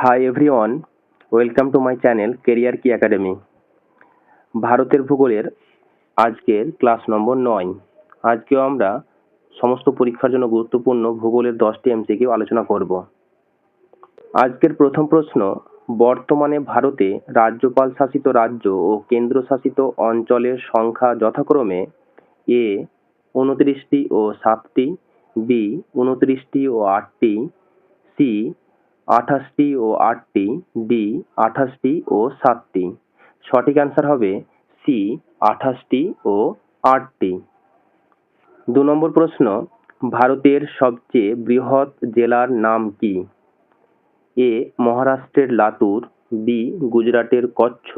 Hi everyone welcome to my channel career key academy ভারতের ভূগোলের আজকের ক্লাস নম্বর নয় আজকেও আমরা সমস্ত পরীক্ষার জন্য গুরুত্বপূর্ণ ভূগোলের দশটি এমসিকিউ আলোচনা করব। আজকের প্রথম প্রশ্ন, বর্তমানে ভারতে রাজ্যপাল শাসিত রাজ্য ও কেন্দ্রশাসিত অঞ্চলের সংখ্যা যথাক্রমে এ উনত্রিশটি ও সাতটি বি উনত্রিশটি ও আটটি সি আঠাশটি ও আটটি, ডি আঠাশটি ও সাতটি। সঠিক অ্যান্সার হবে সি আঠাশটি ও আটটি। দু নম্বর প্রশ্ন, ভারতের সবচেয়ে বৃহৎ জেলার নাম কি? এ মহারাষ্ট্রের লাতুর বি গুজরাটের কচ্ছ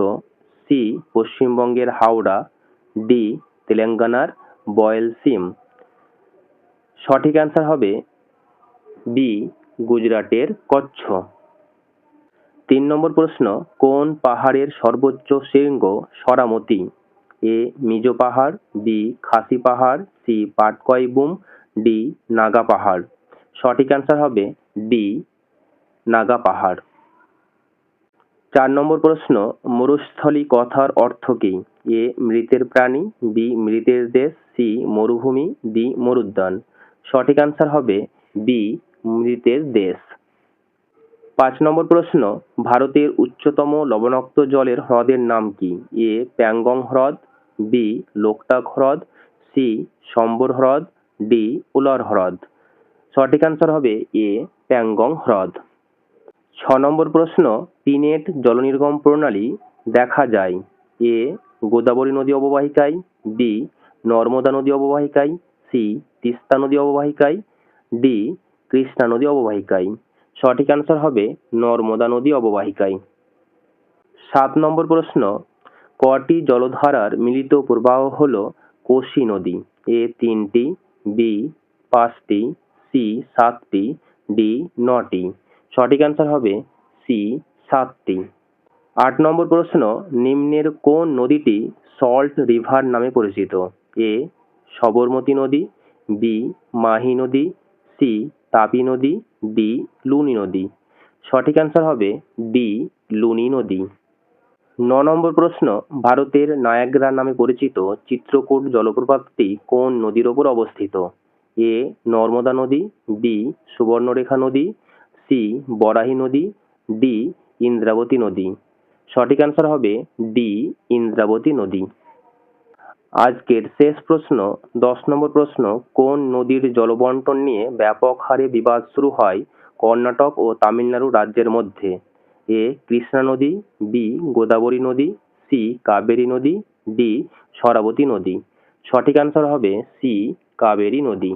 সি পশ্চিমবঙ্গের হাওড়া ডি তেলেঙ্গানার বয়েলসিম সঠিক অ্যান্সার হবে বি গুজরাটের কচ্ছ। তিন নম্বর প্রশ্ন, কোন পাহাড়ের সর্বোচ্চ শৃঙ্গ সরামতি? এ, মিজো পাহাড়, বি, খাসি পাহাড়, সি পাটকয়বুম ডি, নাগা পাহাড়। সঠিক অ্যান্সার হবে ডি, নাগা পাহাড়। চার নম্বর প্রশ্ন, মরুস্থলী কথার অর্থ কী? এ, মৃতের প্রাণী, বি, মৃতের দেশ, সি, মরুভূমি, ডি, মরুদ্যান। সঠিক অ্যান্সার হবে বি মৃতের দেশ। পাঁচ নম্বর প্রশ্ন, ভারতের উচ্চতম লবণাক্ত জলের হ্রদের নাম কি? এ, প্যাংগং হ্রদ, বি, লোকটাক হ্রদ, সি, সম্বর হ্রদ, ডি, উলার হ্রদ। সঠিক অ্যান্সার হবে এ, প্যাংগং হ্রদ। ছ নম্বর প্রশ্ন, পিনেট জলনির্গম প্রণালী দেখা যায়। এ, গোদাবরী নদী অববাহিকায়, বি, নর্মদা নদী অববাহিকায়, সি, তিস্তা নদী অববাহিকায়, ডি কৃষ্ণা নদী অববাহিকায়। সঠিক অ্যান্সার হবে নর্মদা নদী অববাহিকায়। সাত নম্বর প্রশ্ন, কটি জলধারার মিলিত প্রবাহ হল কোশি নদী? এ তিনটি, বি পাঁচটি, সি সাতটি, ডি নটি। সঠিক অ্যান্সার হবে সি সাতটি। আট নম্বর প্রশ্ন, নিম্নের কোন নদীটি সল্ট রিভার নামে পরিচিত? এ সবরমতী নদী, বি মাহি নদী, সি তাপি নদী ডি লুনি নদী। সঠিক অ্যান্সার হবে ডি, লুনি নদী। ন নম্বর প্রশ্ন, ভারতের নায়াগ্রা নামে পরিচিত চিত্রকূট জলপ্রপাতটি কোন নদীর ওপর অবস্থিত? এ, নর্মদা নদী, বি, সুবর্ণরেখা নদী, সি, বরাহী নদী, ডি, ইন্দ্রাবতী নদী। সঠিক অ্যান্সার হবে ডি, ইন্দ্রাবতী নদী। আজকের শেষ প্রশ্ন, দশ নম্বর প্রশ্ন, কোন নদীর জলবন্টন নিয়ে ব্যাপক হারে বিবাদ শুরু হয় কর্ণাটক ও তামিলনাড়ু রাজ্যের মধ্যে? এ, কৃষ্ণা নদী, বি, গোদাবরী নদী, সি, কাবেরী নদী, ডি শরাবতী নদী। সঠিক অ্যান্সার হবে সি, কাবেরী নদী।